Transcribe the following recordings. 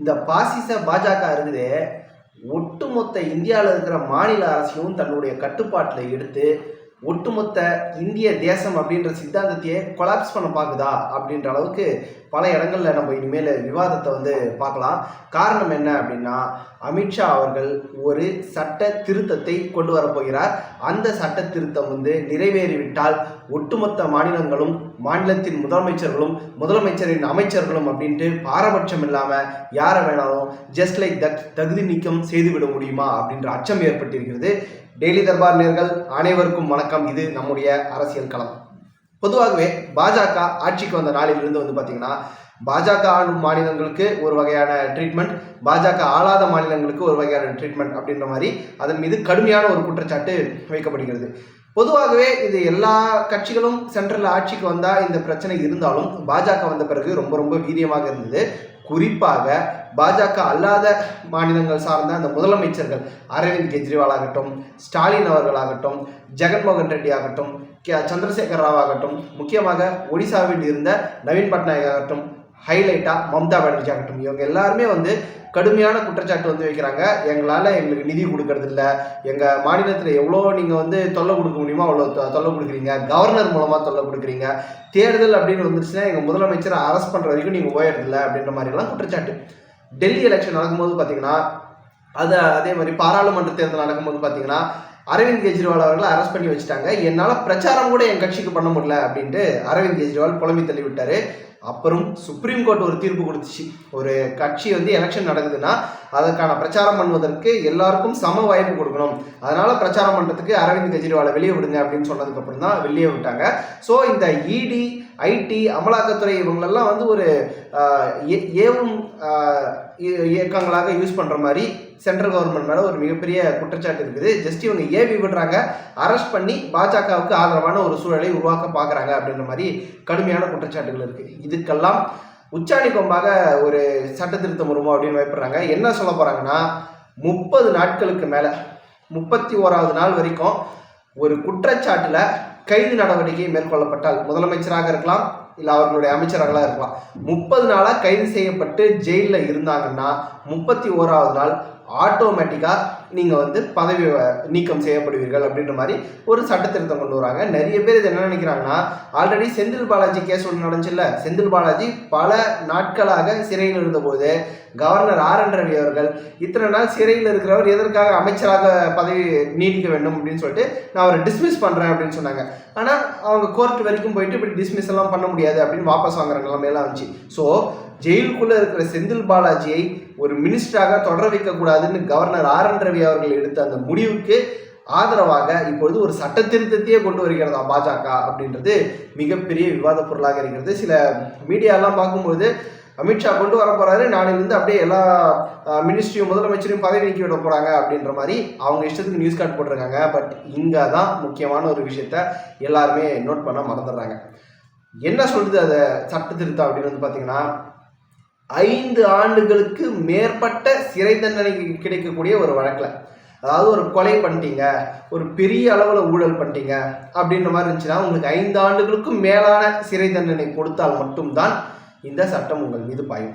இந்த பாசிச பாஜக இருக்குது ஒட்டுமொத்த இந்தியாவில் இருக்கிற மாநில அரசையும் தன்னுடைய கட்டுப்பாட்டில் எடுத்து ஒட்டுமொத்த இந்திய தேசம் அப்படின்ற சித்தாந்தத்தையே கொலாப்ஸ் பண்ண பார்க்குதா அப்படின்ற அளவுக்கு பல இடங்களில் நம்ம இனிமேல் விவாதத்தை வந்து பார்க்கலாம். காரணம் என்ன அப்படின்னா அமித்ஷா அவர்கள் ஒரு சட்ட திருத்தத்தை கொண்டு வரப்போகிறார் அந்த சட்ட திருத்தம் வந்து நிறைவேறிவிட்டால் ஒட்டுமொத்த மாநிலங்களும் மாநிலத்தின் முதலமைச்சர்களும் முதலமைச்சரின் அமைச்சர்களும் அப்படின்ட்டு பாரபட்சம் இல்லாமல் யாரை வேணாலும் ஜஸ்ட் லைக் தட் தகுதி நீக்கம் செய்துவிட முடியுமா அப்படின்ற அச்சம் ஏற்பட்டிருக்கிறது. டெய்லி தர்பார் நேர்கள் அனைவருக்கும் வணக்கம். இது நம்முடைய அரசியல் களம். பொதுவாகவே பாஜக ஆட்சிக்கு வந்த நாளிலிருந்து வந்து பார்த்தீங்கன்னா பாஜக ஆளும் மாநிலங்களுக்கு ஒரு வகையான ட்ரீட்மெண்ட் பாஜக ஆளாத மாநிலங்களுக்கு ஒரு வகையான ட்ரீட்மெண்ட் அப்படின்ற மாதிரி அதன் மீது கடுமையான ஒரு குற்றச்சாட்டு வைக்கப்படுகிறது. பொதுவாகவே இது எல்லா கட்சிகளும் சென்ட்ரல் ஆட்சிக்கு வந்தால் இந்த பிரச்சனை இருந்தாலும் பாஜக வந்த பிறகு ரொம்ப ரொம்ப வீரியமாக இருந்தது. குறிப்பாக பாஜக அல்லாத மாநிலங்கள் சார்ந்த அந்த முதலமைச்சர்கள் அரவிந்த் கெஜ்ரிவால் ஆகட்டும் ஸ்டாலின் அவர்களாகட்டும் ஜெகன்மோகன் ரெட்டி ஆகட்டும் கே சந்திரசேகர் ராவ் ஆகட்டும் முக்கியமாக ஒடிசாவில் இருந்த நவீன் பட்நாயக் ஆகட்டும் ஹைலைட்டாக மம்தா பானர்ஜி ஆகட்டும். இவங்க எல்லாருமே வந்து கடுமையான குற்றச்சாட்டு வந்து வைக்கிறாங்க. எங்களால் எங்களுக்கு நிதி கொடுக்கறதில்ல. எங்கள் மாநிலத்தில் எவ்வளோ நீங்கள் வந்து தொல்லை கொடுக்க முடியுமோ அவ்வளோ தொ- தொல்லை கொடுக்குறீங்க. கவர்னர் மூலமாக தொல்லை கொடுக்குறீங்க. தேர்தல் அப்படின்னு வந்துருச்சுன்னா எங்கள் முதலமைச்சரை அரெஸ்ட் பண்ணுற வரைக்கும் நீங்கள் போயிடுறதில்ல அப்படின்ற மாதிரிலாம் குற்றச்சாட்டு. டெல்லி எலெக்ஷன் நடக்கும்போது பார்த்தீங்கன்னா அது அதே மாதிரி பாராளுமன்ற தேர்தல் நடக்கும்போது பார்த்தீங்கன்னா அரவிந்த் கெஜ்ரிவால் அவர்களை அரெஸ்ட் பண்ணி வச்சுட்டாங்க. என்னால் பிரச்சாரம் கூட என் கட்சிக்கு பண்ண முடியல அப்படின்ட்டு அரவிந்த் கெஜ்ரிவால் புலம்பி தள்ளிவிட்டார். அப்புறம் சுப்ரீம் கோர்ட் ஒரு தீர்ப்பு கொடுத்துச்சு. ஒரு கட்சி வந்து எலெக்ஷன் நடக்குதுன்னா அதற்கான பிரச்சாரம் பண்ணுவதற்கு எல்லாருக்கும் சம வாய்ப்பு கொடுக்கணும். அதனால பிரச்சாரம் பண்ணுறதுக்கு அரவிந்த் கெஜ்ரிவாலை வெளியே விடுங்க அப்படின்னு சொன்னதுக்கப்புறம் தான் வெளியே விட்டாங்க. ஸோ இந்த இடி ஐடி அமலாக்கத்துறை இவங்களெல்லாம் வந்து ஒரு ஏ- ஏவும் இ- இயக்கங்களாக யூஸ் பண்ணுற மாதிரி சென்ட்ரல் கவர்மெண்ட் மேலே ஒரு மிகப்பெரிய குற்றச்சாட்டு இருக்குது. ஜஸ்ட் இவங்க ஏவி விடுறாங்க. அரெஸ்ட் பண்ணி பாஜகவுக்கு ஆதரவான ஒரு சூழலை உருவாக்க பார்க்குறாங்க அப்படின்ற மாதிரி கடுமையான குற்றச்சாட்டுகள் இருக்குது இதுக்கெல்லாம் உச்சாணி கொம்பாக ஒரு சட்ட திருத்தம் வருமோ அப்படின்னு பயப்படுறாங்க. என்ன சொல்ல போகிறாங்கன்னா முப்பது நாட்களுக்கு மேலே முப்பத்தி ஓராவது நாள் வரைக்கும் ஒரு குற்றச்சாட்டில் கைது நடவடிக்கை மேற்கொள்ளப்பட்டால் முதலமைச்சராக இருக்கலாம் இல்லை அவர்களுடைய அமைச்சர்களாக இருக்கலாம். முப்பது நாளாக கைது செய்யப்பட்டு ஜெயிலில் இருந்தாங்கன்னா முப்பத்தி ஓராவது நாள் ஆட்டோமேட்டிக்காக நீங்கள் வந்து பதவி வ- நீக்கம் செய்யப்படுவீர்கள் அப்படின்ற மாதிரி ஒரு சட்ட திருத்தம் கொண்டு வராங்க. நிறைய பேர் இது என்ன நினைக்கிறாங்கன்னா ஆல்ரெடி செந்தில் பாலாஜி கேஸ் ஒன்று நடந்துச்சுல்ல? செந்தில் பாலாஜி பல நாட்களாக சிறையில் இருந்தபோது கவர்னர் ஆர் என் ரவி அவர்கள் இத்தனை நாள் சிறையில் இருக்கிறவர் எதற்காக அமைச்சராக பதவி நீடிக்க வேண்டும் அப்படின்னு சொல்லிட்டு நான் அவரை டிஸ்மிஸ் பண்ணுறேன் அப்படின்னு சொன்னாங்க. ஆனால் அவங்க கோர்ட் வரைக்கும் போயிட்டு இப்படி டிஸ்மிஸ் எல்லாம் பண்ண முடியாது அப்படின்னு வாபஸ் வாங்குற நிலைமையெல்லாம் வந்துச்சு ஸோ ஜெயிலுக்குள்ளே இருக்கிற செந்தில் பாலாஜியை ஒரு மினிஸ்டராக தொடர வைக்கக்கூடாதுன்னு கவர்னர் ஆர் என் ரவி அவர்கள் எடுத்த அந்த முடிவுக்கு ஆதரவாக இப்பொழுது ஒரு சட்ட திருத்தத்தையே கொண்டு வருகிறதா பாஜக அப்படின்றது மிகப்பெரிய விவாத பொருளாக இருக்கிறது. சில மீடியாலாம் பார்க்கும்போது அமித்ஷா கொண்டு வர போறாரு. நாளையிலிருந்து அப்படியே எல்லா மினிஸ்ட்ரியும் முதலமைச்சரையும் பதவி நீக்கி விட போறாங்க அப்படின்ற மாதிரி அவங்க இஷ்டத்துக்கு நியூஸ் கார்டு போட்டிருக்காங்க. பட் இங்கே தான் முக்கியமான ஒரு விஷயத்த எல்லாருமே நோட் பண்ண மறந்துடுறாங்க. என்ன சொல்றது அதை? சட்ட திருத்தம் அப்படின்னு வந்து பார்த்தீங்கன்னா ஐந்து ஆண்டுகளுக்கு மேற்பட்ட சிறை தண்டனை கிடைக்கக்கூடிய ஒரு வழக்கில். அதாவது ஒரு கொலை பண்ணிட்டீங்க ஒரு பெரிய அளவில் ஊழல் பண்ணிட்டீங்க அப்படின்ற மாதிரி இருந்துச்சுன்னா உங்களுக்கு ஐந்து ஆண்டுகளுக்கும் மேலான சிறை தண்டனை கொடுத்தால் மட்டும்தான் இந்த சட்டம் உங்கள் மீது பாயும்.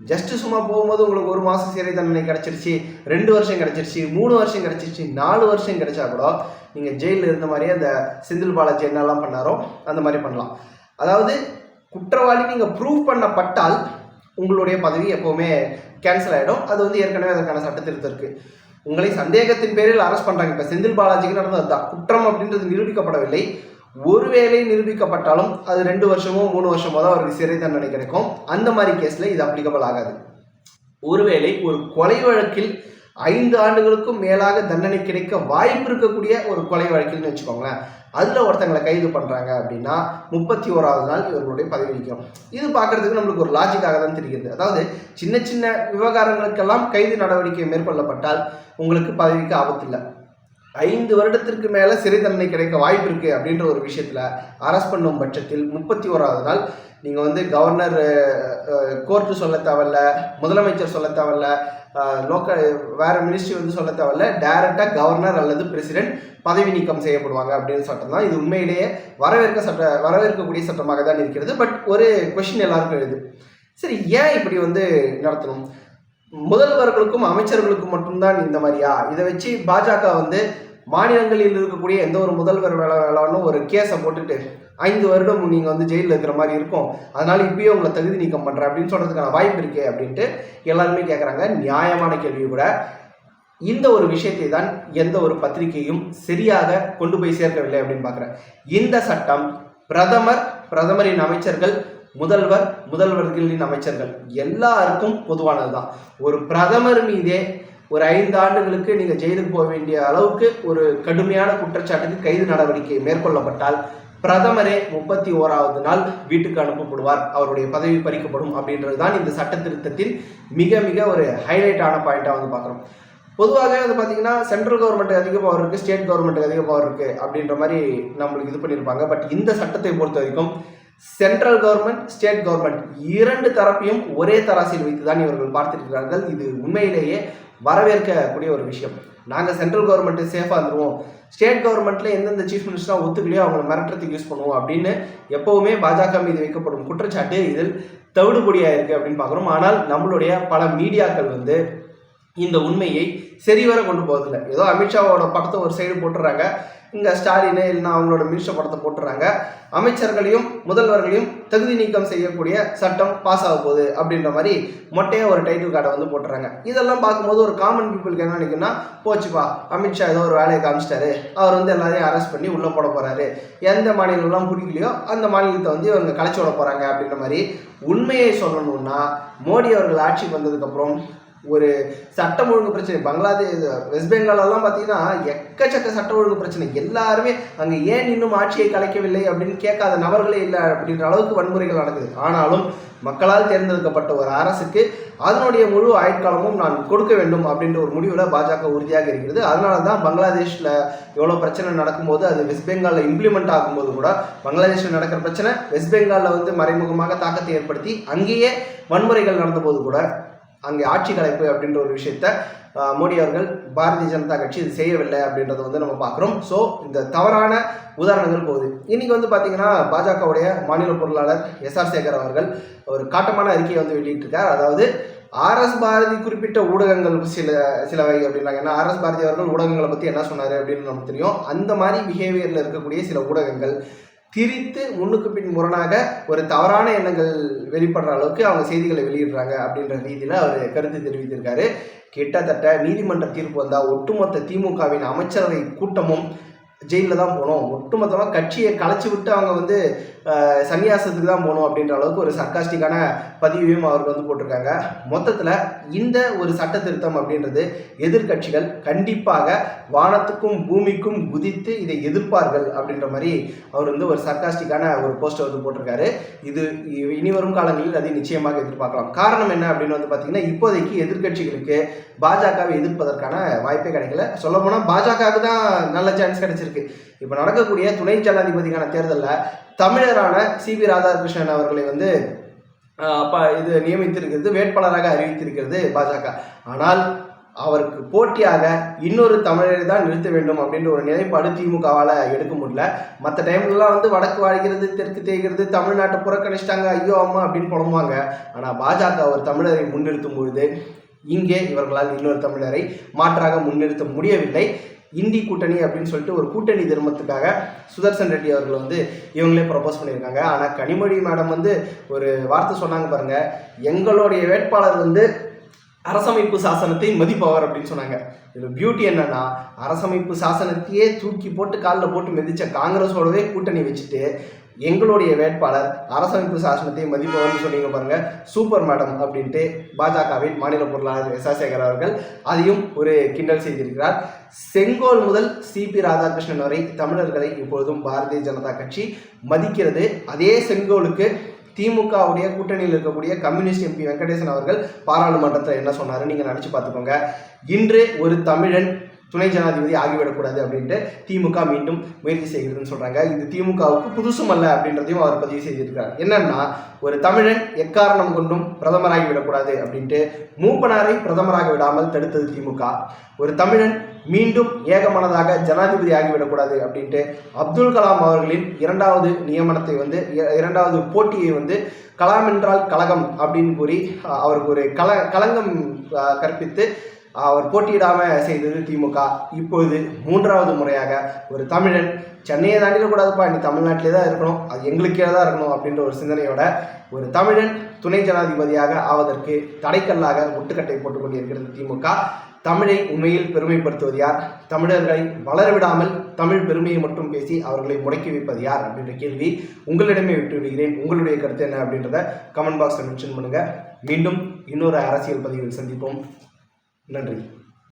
ஜஸ்ட் சும்மா போகும்போது உங்களுக்கு ஒரு மாதம் சிறை தண்டனை கிடச்சிருச்சு ரெண்டு வருஷம் கிடச்சிருச்சு மூணு வருஷம் கிடச்சிருச்சு நாலு வருஷம் கிடைச்சா கூட நீங்கள் ஜெயிலில் இருந்த மாதிரியே அந்த செந்தில் பாலாஜி என்னெல்லாம் பண்ணாரோ அந்த மாதிரி பண்ணலாம். அதாவது குற்றவாளி நீங்கள் ப்ரூவ் பண்ணப்பட்டால் உங்களுடைய பதவி எப்போவுமே கேன்சல் ஆகிடும் அது வந்து ஏற்கனவே அதற்கான சட்ட திருத்தம் இருக்குது உங்களை சந்தேகத்தின் பேரில் அரெஸ்ட் பண்ணுறாங்க இப்போ செந்தில் பாலாஜிக்கு நடந்தது அதுதான். குற்றம் அப்படின்றது நிரூபிக்கப்படவில்லை. ஒருவேளை நிரூபிக்கப்பட்டாலும் அது ரெண்டு வருஷமோ மூணு வருஷமோ தான் அவருக்கு சிறை தண்டனை கிடைக்கும் அந்த மாதிரி கேஸில் இது அப்ளிகபிள் ஆகாது. ஒருவேளை ஒரு கொலை வழக்கில் ஐந்து ஆண்டுகளுக்கும் மேலாக தண்டனை கிடைக்க வாய்ப்பு இருக்கக்கூடிய ஒரு கொலை வழக்கில்னு வச்சுக்கோங்களேன். அதில் ஒருத்தங்களை கைது பண்ணுறாங்க அப்படின்னா முப்பத்தி ஓராவது நாள் இவர்களுடைய பதவி நீக்கம். இது பார்க்கறதுக்கு நம்மளுக்கு ஒரு லாஜிக்காக தான் தெரிகிறது. அதாவது சின்ன சின்ன விவகாரங்களுக்கெல்லாம் கைது நடவடிக்கை மேற்கொள்ளப்பட்டால் உங்களுக்கு பதவிக்கு ஆபத்து இல்லை. ஐந்து வருடத்திற்கு மேலே சிறை தண்டனை கிடைக்க வாய்ப்பு இருக்குது அப்படின்ற ஒரு விஷயத்தில் அரெஸ்ட் பண்ணும் பட்சத்தில் முப்பத்தி ஓராவது நாள். நீங்கள் வந்து கவர்னர் கோர்ட்டு சொல்ல தேவையில்ல முதலமைச்சர் சொல்ல தேவையில்ல லோக்கல் வேறு மினிஸ்ட்ரி வந்து சொல்ல தேவையில்ல டைரெக்டாக கவர்னர் அல்லது பிரசிடென்ட் பதவி நீக்கம் செய்யப்படுவாங்க அப்படின்னு சட்டம் தான். இது உண்மையிலேயே வரவேற்க சட்ட வரவேற்கக்கூடிய சட்டமாக தான் இருக்கிறது. பட் ஒரு கொஷின் எல்லாருக்கும் எழுது. சரி ஏன் இப்படி வந்து நடத்தணும்? முதல்வர்களுக்கும் அமைச்சர்களுக்கும் மட்டும்தான் இந்த மாதிரியா? இதை வச்சு பாஜக வந்து மாநிலங்களில் இருக்கக்கூடிய எந்த ஒரு முதல்வர் வேலை வேளாண்னு ஒரு கேஸை போட்டுட்டு ஐந்து வருடம் நீங்கள் வந்து ஜெயிலில் இருக்கிற மாதிரி இருக்கும். அதனால இப்பயே உங்களை தகுதி நீக்கம் பண்ணுறேன் அப்படின்னு சொல்கிறதுக்கான வாய்ப்பு இருக்கே அப்படின்ட்டு எல்லாருமே கேட்குறாங்க நியாயமான கேள்வி கூட. இந்த ஒரு விஷயத்தை தான் எந்த ஒரு பத்திரிகையும் சரியாக கொண்டு போய் சேர்க்கவில்லை அப்படின்னு பார்க்குறேன் இந்த சட்டம் பிரதமர் பிரதமரின் அமைச்சர்கள் முதல்வர் முதல்வர்களின் அமைச்சர்கள் எல்லாருக்கும் பொதுவானது தான் ஒரு பிரதமர் மீதே ஒரு ஐந்து ஆண்டுகளுக்கு நீங்கள் ஜெயிலுக்கு போக வேண்டிய அளவுக்கு ஒரு கடுமையான குற்றச்சாட்டுக்கு கைது நடவடிக்கை மேற்கொள்ளப்பட்டால் பிரதமரே முப்பத்தி ஓராவது நாள் வீட்டுக்கு அனுப்பப்படுவார். அவருடைய பதவி பறிக்கப்படும் அப்படின்றது தான் இந்த சட்ட திருத்தத்தின் மிக மிக ஒரு ஹைலைட்டான பாயிண்டாக வந்து பார்க்குறோம். பொதுவாக வந்து பார்த்தீங்கன்னா சென்ட்ரல் கவர்மெண்ட் அதிக பவர் இருக்குது ஸ்டேட் கவர்மெண்ட்டுக்கு அதிக பவர் இருக்குது அப்படின்ற மாதிரி நம்மளுக்கு இது பண்ணியிருப்பாங்க பட் இந்த சட்டத்தை பொறுத்த வரைக்கும் சென்ட்ரல் கவர்மெண்ட் ஸ்டேட் கவர்மெண்ட் இரண்டு தரப்பையும் ஒரே தராசில் வைத்துதான் இவர்கள் பார்த்திருக்கிறார்கள். இது உண்மையிலேயே வரவேற்கக்கூடிய ஒரு விஷயம். நாங்கள் சென்ட்ரல் கவர்மெண்ட்டு சேஃபாக இருந்துருவோம். ஸ்டேட் கவர்மெண்ட்டில் எந்தெந்த சீஃப் மினிஸ்டராக ஒத்துக்கலையோ அவங்கள மிரட்டுறதுக்கு யூஸ் பண்ணுவோம் அப்படின்னு எப்போவுமே பாஜக மீது வைக்கப்படும் குற்றச்சாட்டு இதில் தவிடுபொடியாக இருக்குது அப்படின்னு பார்க்குறோம். ஆனால் நம்மளுடைய பல மீடியாக்கள் வந்து இந்த உண்மையை சரிவர கொண்டு போவதில்லை ஏதோ அமித்ஷாவோட படத்தை ஒரு சைடு போட்டுறாங்க. இங்கே ஸ்டாலின் இல்லைன்னா அவங்களோட மினிஸ்டர் படத்தை போட்டுறாங்க. அமைச்சர்களையும் முதல்வர்களையும் தகுதி நீக்கம் செய்யக்கூடிய சட்டம் பாஸ் ஆக போகுது அப்படின்ற மாதிரி மொட்டையாக ஒரு டைட்டில் கார்டை வந்து போட்டுறாங்க. இதெல்லாம் பார்க்கும்போது ஒரு காமன் பீப்புளுக்கு என்ன நினைக்குன்னா போச்சுப்பா அமித்ஷா ஏதோ ஒரு வேலையை காமிச்சிட்டாரு. அவர் வந்து எல்லாரையும் அரெஸ்ட் பண்ணி உள்ளே போட போகிறாரு எந்த மாநிலம்லாம் பிடிக்கலையோ அந்த மாநிலத்தை வந்து இவங்க கலைச்சி விட போகிறாங்க அப்படின்ற மாதிரி உண்மையை சொல்லணும்னா மோடி அவர்கள் ஆட்சிக்கு வந்ததுக்கப்புறம் ஒரு சட்டம் ஒழுங்கு பிரச்சனை. பங்களாதேஷ் வெஸ்ட் பெங்காலெல்லாம் பார்த்தீங்கன்னா எக்கச்சக்க சட்ட ஒழுங்கு பிரச்சனை. எல்லாருமே அங்கே ஏன் இன்னும் ஆட்சியை கலைக்கவில்லை அப்படின்னு கேட்காத நபர்களே இல்லை அப்படின்ற அளவுக்கு வன்முறைகள் நடக்குது. ஆனாலும் மக்களால் தேர்ந்தெடுக்கப்பட்ட ஒரு அரசுக்கு அதனுடைய முழு ஆயுட்காலமும் நான் கொடுக்க வேண்டும் அப்படின்ற ஒரு முடிவில் பாஜக உறுதியாக இருக்கிறது. அதனால தான் பங்களாதேஷில் எவ்வளோ பிரச்சனை நடக்கும்போது அது வெஸ்ட் பெங்காலில் இம்ப்ளிமெண்ட் ஆகும்போது கூட பங்களாதேஷில் நடக்கிற பிரச்சனை வெஸ்ட் பெங்காலில் வந்து மறைமுகமாக தாக்கத்தை ஏற்படுத்தி அங்கேயே வன்முறைகள் நடந்தபோது கூட அங்கே ஆட்சி கலைப்பு அப்படின்ற ஒரு விஷயத்த மோடி அவர்கள் பாரதிய ஜனதா கட்சி இது செய்யவில்லை அப்படின்றத வந்து நம்ம பார்க்குறோம். ஸோ இந்த தவறான உதாரணங்கள் போகுது. இன்றைக்கி வந்து பார்த்திங்கன்னா பாஜகவுடைய மாநில பொருளாளர் எஸ் ஆர் சேகர் அவர்கள் ஒரு காட்டமான அறிக்கையை வந்து வெளியிட்டிருக்கார். அதாவது ஆர்எஸ் பாரதி குறிப்பிட்ட ஊடகங்கள் சில சிலவை அப்படின்னாங்க. ஏன்னா ஆர்எஸ் பாரதி அவர்கள் ஊடகங்களை பற்றி என்ன சொன்னார் அப்படின்னு நமக்கு தெரியும். அந்த மாதிரி பிஹேவியரில் இருக்கக்கூடிய சில ஊடகங்கள் திரித்து முன்னுக்கு பின் முரணாக ஒரு தவறான எண்ணங்கள் வெளிப்படுற அளவுக்கு அவங்க செய்திகளை வெளியிடுறாங்க அப்படின்ற ரீதியில் அவர் கருத்து தெரிவித்திருக்காரு. கிட்டத்தட்ட நீதிமன்ற தீர்ப்பு வந்தால் ஒட்டுமொத்த திமுகவின் அமைச்சரவை கூட்டமும் ஜெயிலில் தான் போகணும் ஒட்டுமொத்தமாக கட்சியை கலைச்சி விட்டு அவங்க வந்து சன்னியாசத்துக்கு தான் போகணும் அப்படின்ற அளவுக்கு ஒரு சர்க்காஸ்டிக்கான பதிவையும் அவருக்கு வந்து போட்டிருக்காங்க. மொத்தத்தில் இந்த ஒரு சட்ட திருத்தம் அப்படின்றது எதிர்க்கட்சிகள் கண்டிப்பாக வானத்துக்கும் பூமிக்கும் குதித்து இதை எதிர்ப்பார்கள் அப்படின்ற மாதிரி அவர் வந்து ஒரு சர்க்காஸ்டிக்கான ஒரு போஸ்டர் வந்து போட்டிருக்காரு. இது இனி வரும் காலங்களில் அதை நிச்சயமாக எதிர்பார்க்கலாம். காரணம் என்ன அப்படின்னு வந்து பார்த்தீங்கன்னா இப்போதைக்கு எதிர்கட்சிகளுக்கு பாஜகவை எதிர்ப்பதற்கான வாய்ப்பே கிடைக்கல. சொல்லப்போனால் பாஜகவுக்கு தான் நல்ல சான்ஸ் கிடைச்சிருக்கு. இப்போ நடக்கக்கூடிய துணை ஜனாதிபதிக்கான தேர்தலில் தமிழரான சி வி ராதாகிருஷ்ணன் அவர்களை வந்து அப்பா இது நியமித்திருக்கிறது வேட்பாளராக அறிவித்திருக்கிறது பாஜக. ஆனால் அவருக்கு போட்டியாக இன்னொரு தமிழரை தான் நிறுத்த வேண்டும் அப்படின்ற ஒரு நிலைப்பாடு திமுகவால் எடுக்க முடியல. மற்ற டைம்லலாம் வந்து வடக்கு வாழ்கிறது தெற்கு தேய்கிறது தமிழ்நாட்டை புறக்கணிச்சிட்டாங்க ஐயோ அம்மா அப்படின்னு புலம்புவாங்க. ஆனால் பாஜக ஒரு தமிழரை முன்னிறுத்தும் பொழுது இங்கே இவர்களால் இன்னொரு தமிழரை மாற்றாக முன்னிறுத்த முடியவில்லை. இந்தி கூட்டணி அப்படின்னு சொல்லிட்டு ஒரு கூட்டணி தர்மத்துக்காக சுதர்சன் ரெட்டி அவர்கள் வந்து இவங்களே ப்ரப்போஸ் பண்ணியிருக்காங்க. ஆனால் கனிமொழி மேடம் வந்து ஒரு வார்த்தை சொன்னாங்க பாருங்க எங்களுடைய வேட்பாளர் வந்து அரசமைப்பு சாசனத்தை மதிப்பவர் அப்படின்னு சொன்னாங்க. இதில் பியூட்டி என்னன்னா அரசமைப்பு சாசனத்தையே தூக்கி போட்டு காலில் போட்டு மிதிச்ச காங்கிரஸோடவே கூட்டணி வச்சுட்டு எங்களுடைய வேட்பாளர் அரசமைப்பு சாசனத்தை மதிப்பவர்னு சொன்னீங்க பாருங்க சூப்பர் மேடம் அப்படின்ட்டு பாஜகவின் மாநில பொருளாளர் எஸ் ஆர் சேகர் அவர்கள் அதையும் ஒரு கிண்டல் செய்திருக்கிறார். செங்கோல் முதல் சிபி ராதாகிருஷ்ணன் வரை தமிழர்களை இப்பொழுதும் பாரதிய ஜனதா கட்சி மதிக்கிறது. அதே செங்கோலுக்கு திமுகவுடைய கூட்டணியில் இருக்கக்கூடிய கம்யூனிஸ்ட் எம்பி வெங்கடேசன் அவர்கள் பாராளுமன்றத்தில் என்ன சொன்னார்? நீங்கள் நினச்சி பார்த்துக்கோங்க. இன்று ஒரு தமிழன் துணை ஜனாதிபதி ஆகிவிடக்கூடாது அப்படின்ட்டு திமுக மீண்டும் முயற்சி செய்கிறதுன்னு சொல்கிறாங்க இது திமுகவுக்கு புதுசும் அல்ல அப்படின்றதையும் அவர் பதிவு செய்திருக்கிறார். என்னன்னா ஒரு தமிழன் எக்காரணம் கொண்டும் பிரதமராகி விடக்கூடாது அப்படின்ட்டு மூப்பனாரை பிரதமராக விடாமல் தடுத்தது திமுக. ஒரு தமிழன் மீண்டும் ஏகமனதாக ஜனாதிபதி ஆகிவிடக்கூடாது அப்படின்ட்டு அப்துல் கலாம் அவர்களின் இரண்டாவது நியமனத்தை வந்து இரண்டாவது போட்டியை வந்து கலாம் என்றால் கழகம் அப்படின்னு கூறி அவருக்கு ஒரு கல கலங்கம் கற்பித்து அவர் போட்டியிடாம செய்தது திமுக. இப்பொழுது மூன்றாவது முறையாக ஒரு தமிழன் சென்னையை தாண்டிடக்கூடாதுப்பா. நீ தமிழ்நாட்டிலே தான் இருக்கணும். அது எங்களுக்கே தான் இருக்கணும் அப்படின்ற ஒரு சிந்தனையோட ஒரு தமிழன் துணை ஜனாதிபதியாக ஆவதற்கு தடைக்கல்லாக முட்டுக்கட்டை போட்டுக் கொண்டிருக்கிறது திமுக. தமிழை உண்மையில் பெருமைப்படுத்துவது யார்? தமிழர்களை வளரவிடாமல் தமிழ் பெருமையை மட்டும் பேசி அவர்களை முடக்கி வைப்பது யார் அப்படின்ற கேள்வி உங்களிடமே விட்டு விடுகிறேன். உங்களுடைய கருத்து என்ன அப்படின்றத கமெண்ட் பாக்ஸில் மென்ஷன் பண்ணுங்கள் மீண்டும் இன்னொரு அரசியல் பதிவில் சந்திப்போம். நன்றி.